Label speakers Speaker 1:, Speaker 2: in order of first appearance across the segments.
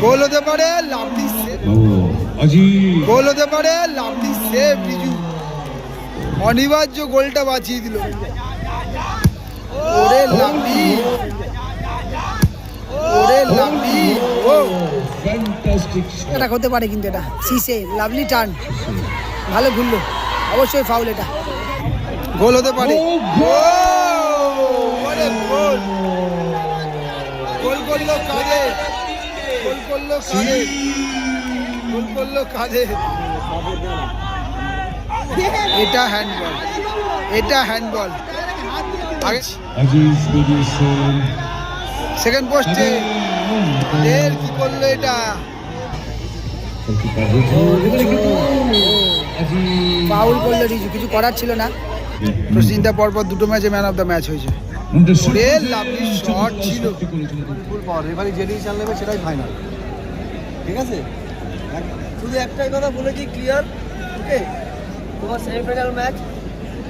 Speaker 1: গোল হতে পারে লাভলি গোল হতে পারে লাভলি সেভ বিজু। অনিবার্য গোলটা বাঁচিয়ে দিল। ওরে লাভলি ওরে ও।
Speaker 2: এটা করতে পারে কিন্তু এটা। সিসে লাভলি টার্ন। ভালো ঘুরলো। অবশ্যই ফাউল এটা।
Speaker 1: গোল হতে পারে। গোল! করল কাজে গোল করল কাজে এটা হ্যান্ডবল এটা হ্যান্ডবল সেকেন্ড পোস্টে এর কি করল এটা?
Speaker 2: পাউল করল রিজু কিছু করার ছিল না।
Speaker 1: প্রসিনটা পরপর দুটো ম্যাচে ম্যান অফ দ্য ম্যাচ হয়েছে। লাভলি শট ছিল।
Speaker 3: এবারে যেটাই চাল নেবে সেটাই ফাইনাল ঠিক আছে? শুধু একটাই কথা বলেছি ক্লিয়ার ওকে তোমার সেমিফাইনাল ম্যাচ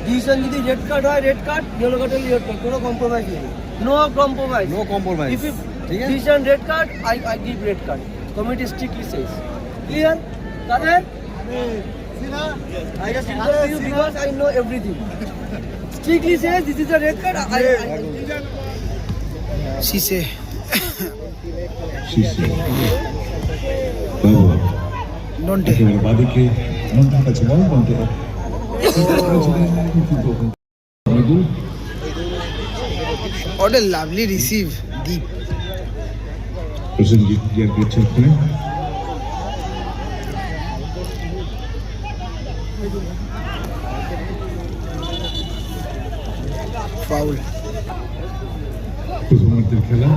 Speaker 3: ডিসিশন যদি রেড কার্ড হয় রেড কার্ড ইয়েলো কার্ড হলে রেড কার্ড কোনো কম্প্রোমাইজ নেই। No compromise
Speaker 4: no compromise
Speaker 3: if
Speaker 4: ঠিক আছে?
Speaker 3: Decision red card I I give red card committee strictly says clear Kader I just interrupt you because I know everything. Strictly says this is a red card. I, I,
Speaker 1: Cisse
Speaker 5: बाबू
Speaker 1: নন্টে।
Speaker 5: বাদিকে নন্টার কাছে বল নন্টে। মৃদুল
Speaker 1: ওরে lovely receive deep
Speaker 5: Prosenjit গিয়ার করছে ওখানে
Speaker 1: foul
Speaker 5: প্রথমার্ধের খেলা।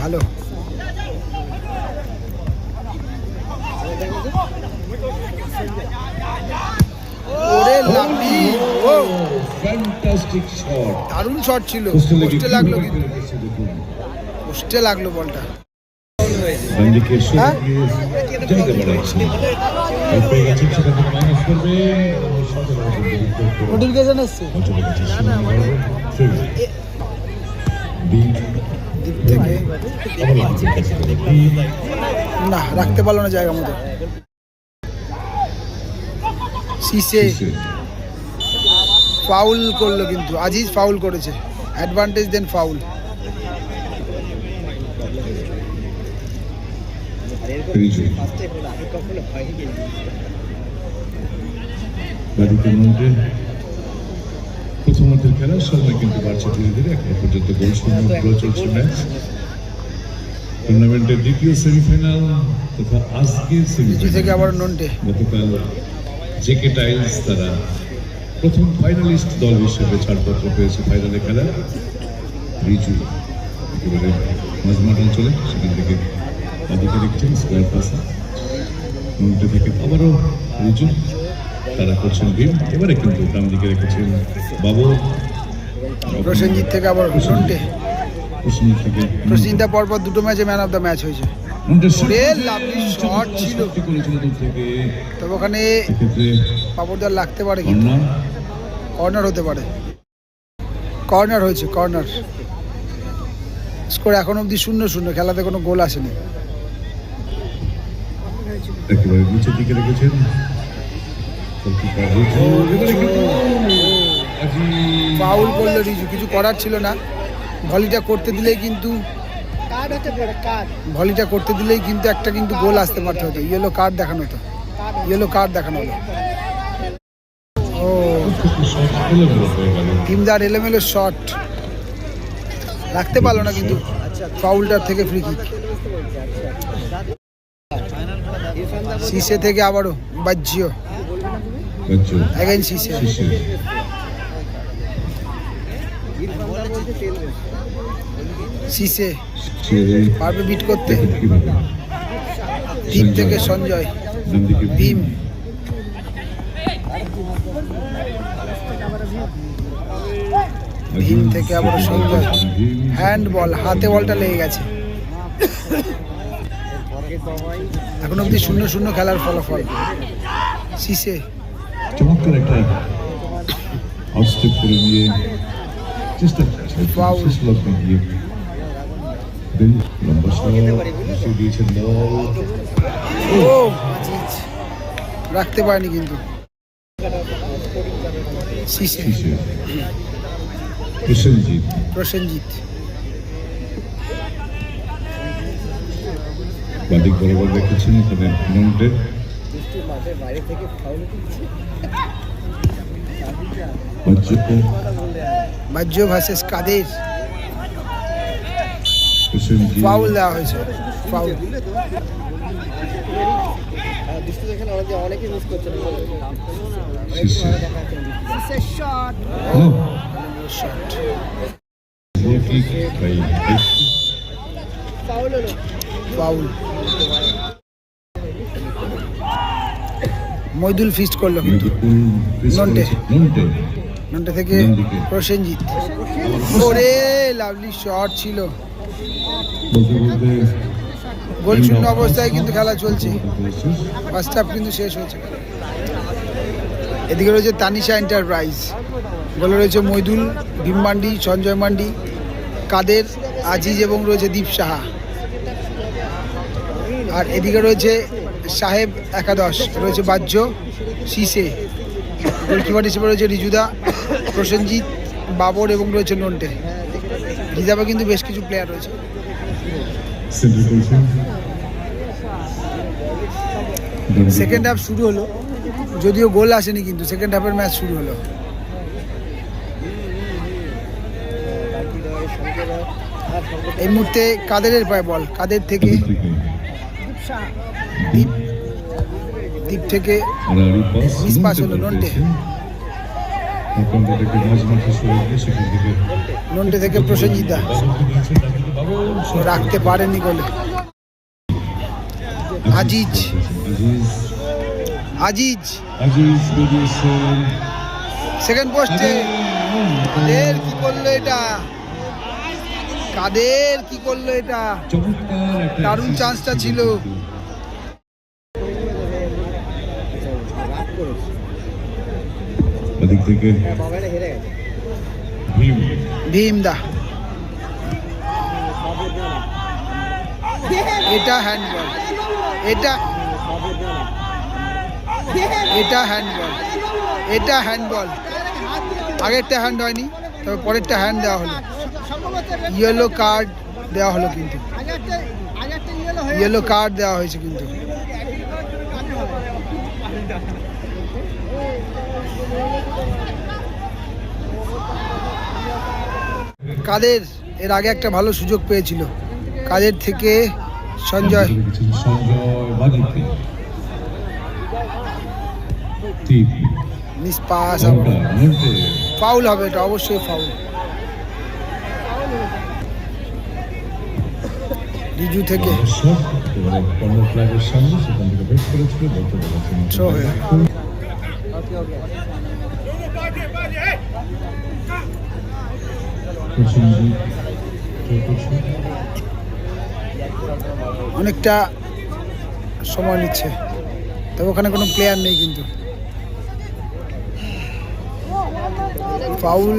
Speaker 1: ভালো। ওরে লাভলি ও।
Speaker 5: ফ্যান্টাস্টিক শট
Speaker 1: দারুণ শট ছিল।
Speaker 5: পোস্টে
Speaker 1: লাগল
Speaker 5: কীভাবে
Speaker 1: কিন্তু। পোস্টে লাগল বলটা।
Speaker 5: ডান জায়গা
Speaker 1: নোটিফিকেশন এসছে না রাখতে পারল না জায়গা মতো। সিসে ফাউল করল কিন্তু আজিজ ফাউল করেছে। অ্যাডভান্টেজ দেন ফাউল
Speaker 5: প্রথমার্ধের খেলার সময় কিন্তু বাড়ছে ধীরে ধীরে এখনও পর্যন্ত গোল শূন্য ড্র চলছে ম্যাচ টুর্নামেন্টের দ্বিতীয় সেমিফাইনাল তথা আজকের
Speaker 1: থেকে
Speaker 5: সেমিফাইনাল গতকাল জেকে টাইলস তারা প্রথম ফাইনালিস্ট দল হিসেবে ছাড়পত্র পেয়েছে ফাইনালে খেলা রিজু একেবারে মাঝমাঠ অঞ্চলে সেখান থেকে বাদিকে দেখছেন স্কোয়ার পাসে মন্টে থেকে আবারও রিজু তারা করছেন ভীম এবারে কিন্তু ডান দিকে রেখেছেন বাবু।
Speaker 1: প্রসেনজিৎ থেকে আবার নন্টে
Speaker 5: প্রসেনজিৎ থেকে
Speaker 1: প্রসেনজিৎটা পরপর দুটো ম্যাচে ম্যান অফ দ্য ম্যাচ হয়েছে। তবে ওখানে পাপড়দার লাগতে পারে কিন্তু।
Speaker 5: কর্নার।
Speaker 1: কর্নার হতে পারে। কর্নার হয়েছে কর্নার। স্কোর এখন অবধি শূন্য শূন্য খেলাতে কোনো গোল আসেনি।
Speaker 5: একেবারে নিচের দিকে রেখেছেন।
Speaker 1: ফাউল করল রিজু কিছু করার ছিল না। ভলিটা করতে দিলেই কিন্তু
Speaker 2: কার্ড হতে পারে কার্ড
Speaker 1: ভলিটা করতে দিলেই কিন্তু একটা কিন্তু গোল আসতে পারতে হতো। ইয়েলো কার্ড দেখানো হতো। ইয়েলো কার্ড দেখানো হতো ও। টিমদার এলোমেলো শট রাখতে পারল না কিন্তু ফাউলটার থেকে ফ্রি কিক সিসে থেকে আবারও
Speaker 5: বাচ্চু,
Speaker 1: অ্যাগেন
Speaker 5: শিশির।
Speaker 1: পারবে বিট করতে? দ্বীপ থেকে সঞ্জয়। ভীম ভীম থেকে আবার সঞ্জয়। হ্যান্ড বল হাতে বলটা লেগে গেছে। এখন অবধি শূন্য শূন্য খেলার ফলাফল। সিসে।
Speaker 5: চমৎকার একটা আউটস্টেপ করে নিয়ে চেষ্টা লম্বা শট দিয়েছেন
Speaker 1: রাখতে পারেনি কিন্তু। শিশে
Speaker 5: প্রসেনজিৎ।
Speaker 1: প্রসেনজিৎ।
Speaker 5: বাদিক বরাবর রেখেছেন এখানে
Speaker 1: ভার্সেস কাদের? ফাউল দেওয়া হয়েছে। Foul
Speaker 2: shot
Speaker 3: foul
Speaker 1: Moidul fist করল কিন্তু। নন্টে।
Speaker 5: নন্টে।
Speaker 1: থেকে প্রসেনজিৎ। ওরে লাভলি শট ছিল। গোল শূন্য অবস্থায় কিন্তু খেলা চলছে। ফার্স্ট হাফ কিন্তু শেষ হয়েছে। এদিকে রয়েছে তানিশা এন্টারপ্রাইজ গোলে রয়েছে মইদুল ভীম মান্ডি সঞ্জয় মান্ডি কাদের আজিজ এবং রয়েছে দীপ সাহা। আর এদিকে রয়েছে সাহেব একাদশ, রয়েছে বাহ্য শিসে গোলকিপার হিসেবে রয়েছে রিজুদা, প্রসেনজিৎ, বাবর এবং রয়েছে নন্টে। রিজার্ভে কিন্তু বেশ কিছু প্লেয়ার রয়েছে। সেকেন্ড হাফ শুরু হলো। যদিও গোল আসেনি কিন্তু সেকেন্ড হাফের ম্যাচ শুরু হলো। এই মুহূর্তে কাদেরের পায় বল কাদের থেকে? দ্বীপ দ্বীপ থেকে মিস হলো, নন্টে। নন্টে থেকে প্রসেনজিৎ দা। রাখতে পারেনি গোলে আজিজ।
Speaker 5: আজিজ।
Speaker 1: সেকেন্ড পোস্টে কি করল এটা? কাদের কি করল এটা? দারুণ চান্সটা ছিল।
Speaker 5: ভীম।
Speaker 1: দা। এটা হ্যান্ডবল এটা এটা হ্যান্ডবল এটা হ্যান্ডবল আগেরটা হ্যান্ড হয়নি তবে পরেরটা হ্যান্ড দেওয়া হলো। ইয়েলো কার্ড দেওয়া হলো কিন্তু। ইয়েলো কার্ড দেওয়া হয়েছে কিন্তু। কাদের? এর আগে একটা ভালো সুযোগ পেয়েছিল। কাদের থেকে? সঞ্জয়। মিস পাস ফাউল হবে। এটা অবশ্যই ফাউল রিজু থেকে। অনেকটা সময় নিচ্ছে, তবে ওখানে কোনো প্লেয়ার নেই কিন্তু। ফাউল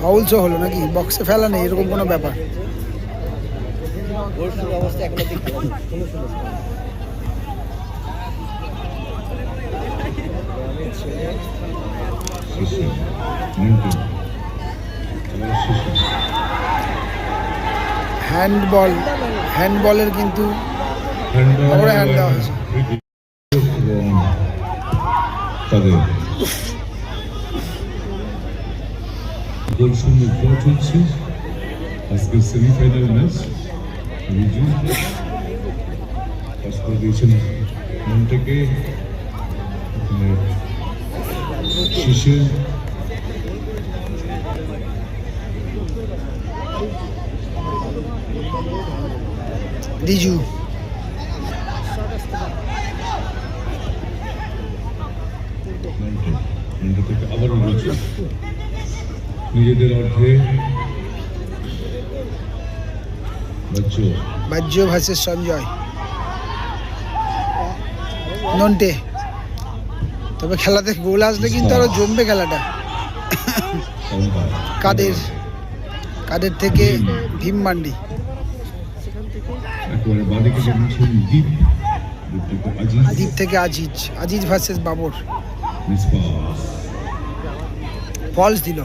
Speaker 1: ফাউল শো হলো নাকি? বক্সে ফেলা নেই, এরকম কোনো ব্যাপার?
Speaker 3: শুরু অবস্থা এখন
Speaker 5: শেষে
Speaker 1: হ্যান্ডবল হ্যান্ডবলের কিন্তু ওপরে hand দেওয়া হয়েছে।
Speaker 5: তাদের গোল শূন্য ড্র আজকের সেমিফাইনাল ম্যাচ রিজু পাস করে দিয়েছেন। মনটাকে এখানে শেষে
Speaker 1: রিজু।
Speaker 5: নিজেদের অর্ধে
Speaker 1: বাহ্য ভার্সেস সঞ্জয়। নন্টে তবে খেলাতে গোল আসলে কিন্তু আরও জমবে খেলাটা। কাদের? কাদের থেকে? ভীম। মান্ডি।
Speaker 5: আজিজ।
Speaker 1: থেকে আজিজ। আজিজ ভার্সেস বাবর। ফলস দিল।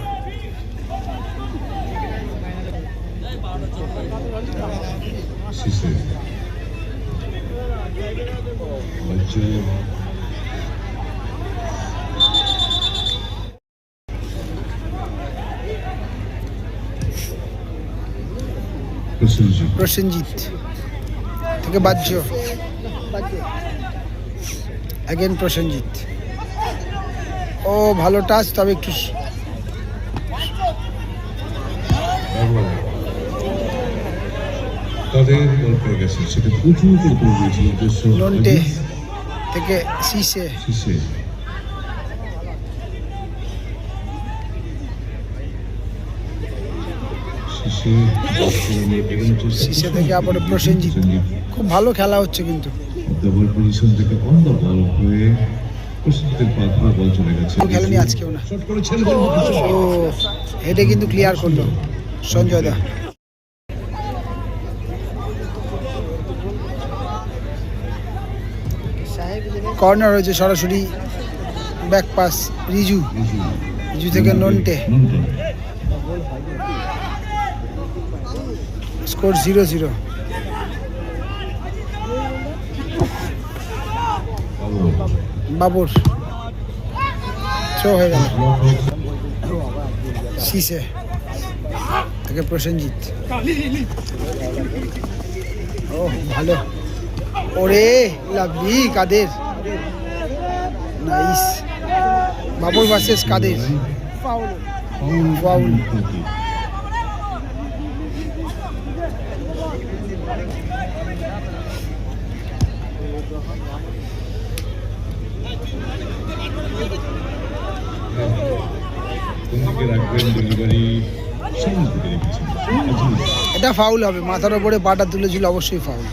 Speaker 5: প্রসেনজিৎ।
Speaker 1: প্রসেনজিৎ। থেকে বাহ্য অ্যাগেন প্রসেনজিৎ। ও ভালো টাচ তবে একটু
Speaker 5: তাদের বল পেয়ে গেছে সেটা প্রচুর উদ্দেশ্য
Speaker 1: থেকে আবার প্রসেনজিৎ। খুব ভালো খেলা হচ্ছে কিন্তু।
Speaker 5: ডবল পজিশন থেকে অন বল হয়ে প্রসেনজিতের পা ধরে বল চলে গেছে।
Speaker 1: খেলেনি আজকেও না। হেডে কিন্তু ক্লিয়ার করল সঞ্জয় দা। কর্নার হয়েছে সরাসরি ব্যাক পাস রিজু। রিজু থেকে Nonte. Score zero zero. Babar. Throw হয়ে গেল। সিসে। থেকে প্রসেনজিৎ। ও ভালো। ওরে lovely Kader? Nice. Babar versus Kader? Foul. এটা ফাউল হবে। মাথার উপরে পাটা তুলেছিল অবশ্যই ফাউল।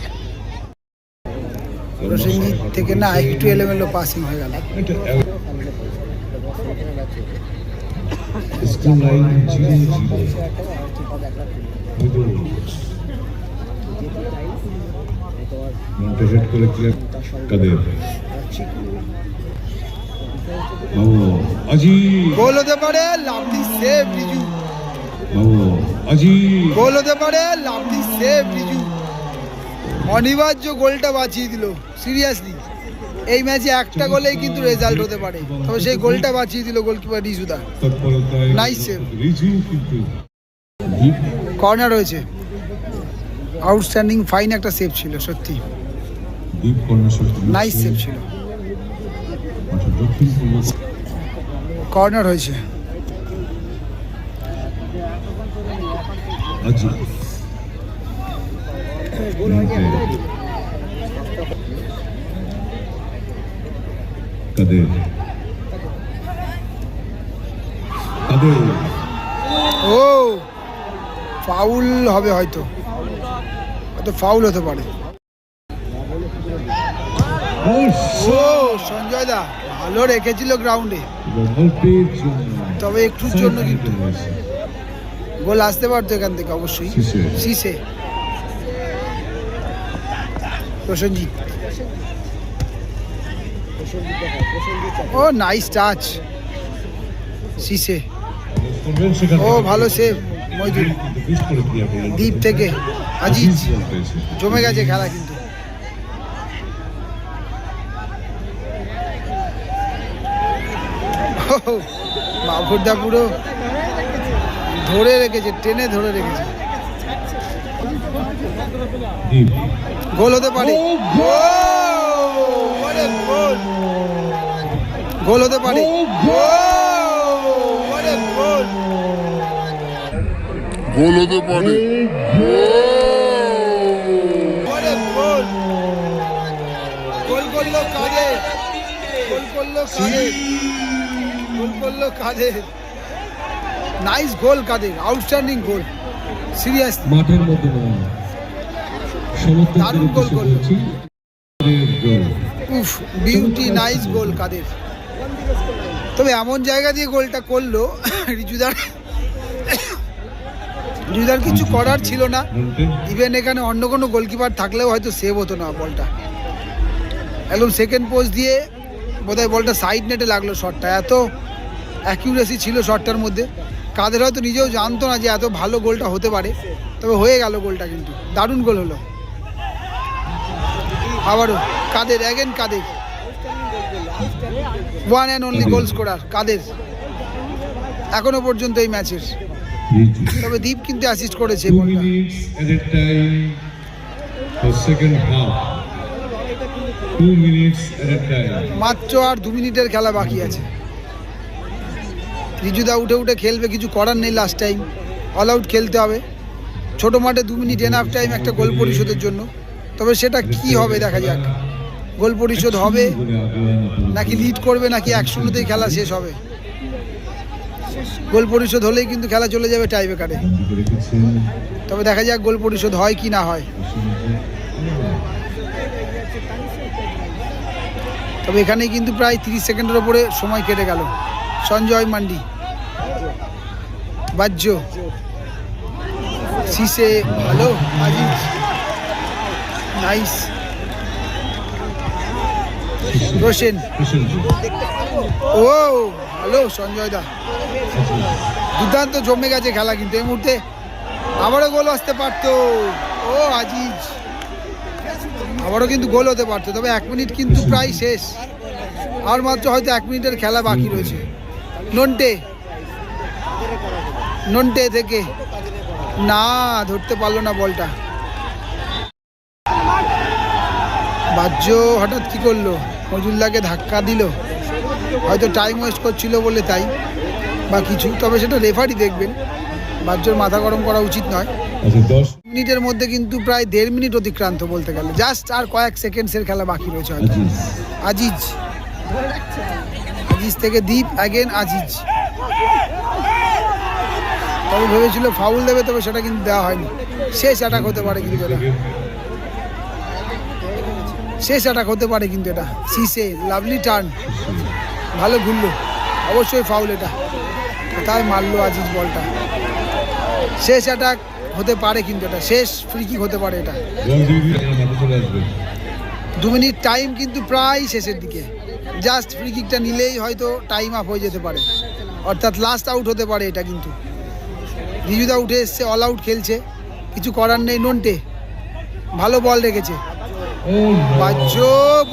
Speaker 1: প্রসেনজিৎ থেকে না একটু এলোমেলো পাসিং হয়ে গেল।
Speaker 5: হেড করে ক্লিয়ার কাদের? বাবু আজি
Speaker 1: গোল হতে পারে লাভলি সেভ রিজু।
Speaker 5: বাবু আজি
Speaker 1: গোল হতে পারে লাভলি সেভ রিজু। অনিবার্য গোলটা বাঁচিয়ে দিল সিরিয়াসলি এই ম্যাচে একটা গোলেই কিন্তু রেজাল্ট হতে পারে। তবে সেই গোলটা বাঁচিয়ে দিল গোলকিপার রিজুদা.
Speaker 5: রিজু
Speaker 1: কর্নার রয়েছে আউটস্ট্যান্ডিং ফাইন একটা সেভ ছিল, সত্যি। নাইস সেভ ছিল। কর্নার হয়েছে।
Speaker 5: কাদের কাদের
Speaker 1: ও ফাউল হবে হয়তো। হয়তো ফাউল হতে পারে। ও সঞ্জয় দা ভালো রেখেছিল গ্রাউন্ডে তবে একটুর জন্য কিন্তু। গোল আসতে পারতো এখান থেকে অবশ্যই।
Speaker 5: সিসে।
Speaker 1: প্রসেনজিৎ ও নাইস টাচ সিসে ও ভালো সেভ মইদুল। দ্বীপ থেকে আজিজ জমে গেছে খেলা কিন্তু। বাবুরদা পুরো ধরে রেখেছে, টেনে ধরে রেখেছে। গোল হতে পারে। গোল! গোল! গোল হতে পারে। গোল! গোল!
Speaker 4: গোল হতে পারে।
Speaker 1: গোল! গোল! করল কাদের? গোল করল কাদের? গোল করল Kader? Nice goal Kader. Outstanding goal. Serious
Speaker 5: মাঠের মধ্যে
Speaker 1: দারুণ গোল করল। উফ বিউটি নাইস গোল কাদের? তবে এমন জায়গা দিয়ে গোলটা করল রিজুদার রিজুদার কিছু করার ছিল না। ইভেন এখানে অন্য কোনো গোলকিপার থাকলেও হয়তো সেভ হতো না বলটা। একদম সেকেন্ড পোস্ট দিয়ে বোধহয় বলটা সাইড নেটে লাগল শটটা এত অ্যাকিউরেসি ছিল শটটার মধ্যে। কাদের হয়তো নিজেও জানতো না যে এত ভালো গোলটা হতে পারে। তবে হয়ে গেল গোলটা কিন্তু। দারুণ গোল হলো। আবারও Kader? Again Kader? One and only goal scorer Kader? এখনও পর্যন্ত এই ম্যাচের তবে দীপ কিন্তু অ্যাসিস্ট করেছে বলটা. মাত্র আর দু মিনিটের খেলা বাকি আছে। রিজুদা উঠে উঠে খেলবে কিছু করার নেই লাস্ট টাইম অল আউট খেলতে হবে। ছোট মাঠে দু মিনিট এনাফ টাইম একটা গোল পরিশোধের জন্য। তবে সেটা কি হবে দেখা যাক। গোল পরিশোধ হবে? নাকি লিড করবে, নাকি এক শূন্যতেই খেলা শেষ হবে? গোল পরিশোধ হলেই কিন্তু খেলা চলে যাবে টাই ব্রেকারে
Speaker 5: দিকে রেখেছেন
Speaker 1: তবে দেখা যাক গোল পরিশোধ হয় কি না হয়। তবে এখানেই কিন্তু প্রায় তিরিশ সেকেন্ডের ওপরে সময় কেটে গেল। সঞ্জয় মান্ডি। বাহ্য। সিসে ভালো আজিজ। নাইস রোশেন ও ভালো সঞ্জয় দা দুর্দান্ত জমে গেছে খেলা কিন্তু এই মুহূর্তে। আবারও গোল আসতে পারতো। ও আজিজ। আবারও কিন্তু গোল হতে পারতো তবে এক মিনিট কিন্তু প্রায় শেষ। আর মাত্র হয়তো এক মিনিটের খেলা বাকি রয়েছে। নন্টে। নন্টে থেকে। না ধরতে পারল না বলটা। বাহ্য হঠাৎ কি করল? মজুল্লাকে ধাক্কা দিল। হয়তো টাইম ওয়েস্ট করছিল বলে তাই বা কিছু। তবে সেটা রেফারি দেখবেন। বাহ্যর মাথা গরম করা উচিত নয়।
Speaker 5: আচ্ছা
Speaker 1: মিনিটের মধ্যে কিন্তু প্রায় দেড় মিনিট অতিক্রান্ত বলতে গেলে। জাস্ট আর কয়েক সেকেন্ডসের খেলা বাকি রয়েছে হয়তো।
Speaker 5: আজিজ।
Speaker 1: আজিজ। থেকে দীপ অ্যাগেন আজিজ। তবে ভেবেছিল ফাউল দেবে তবে সেটা কিন্তু দেওয়া হয়নি। শেষ অ্যাটাক হতে পারে কিন্তু শেষ অ্যাটাক হতে পারে কিন্তু এটা। সিসে লাভলি টার্ন ভালো ঘুরলো। অবশ্যই ফাউল এটা। কোথায় মারলো আজিজ বলটা? শেষ অ্যাটাক হতে পারে কিন্তু এটা। শেষ ফ্রি কিক হতে পারে এটা। দু মিনিট টাইম কিন্তু প্রায় শেষের দিকে। জাস্ট ফ্রি কিকটা নিলেই হয়তো টাইম আপ হয়ে যেতে পারে। অর্থাৎ লাস্ট আউট হতে পারে এটা কিন্তু। রিজুদা উঠে এসছে অল আউট খেলছে। কিছু করার নেই, নন্টে। ভালো বল রেখেছে।
Speaker 5: ও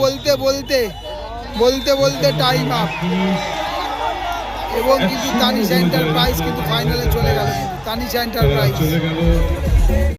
Speaker 1: বলতে বলতে বলতে বলতে টাইম আপ এবং কিন্তু তানিশা এন্টারপ্রাইজ কিন্তু ফাইনালে চলে গেল। তানিশা এন্টারপ্রাইজ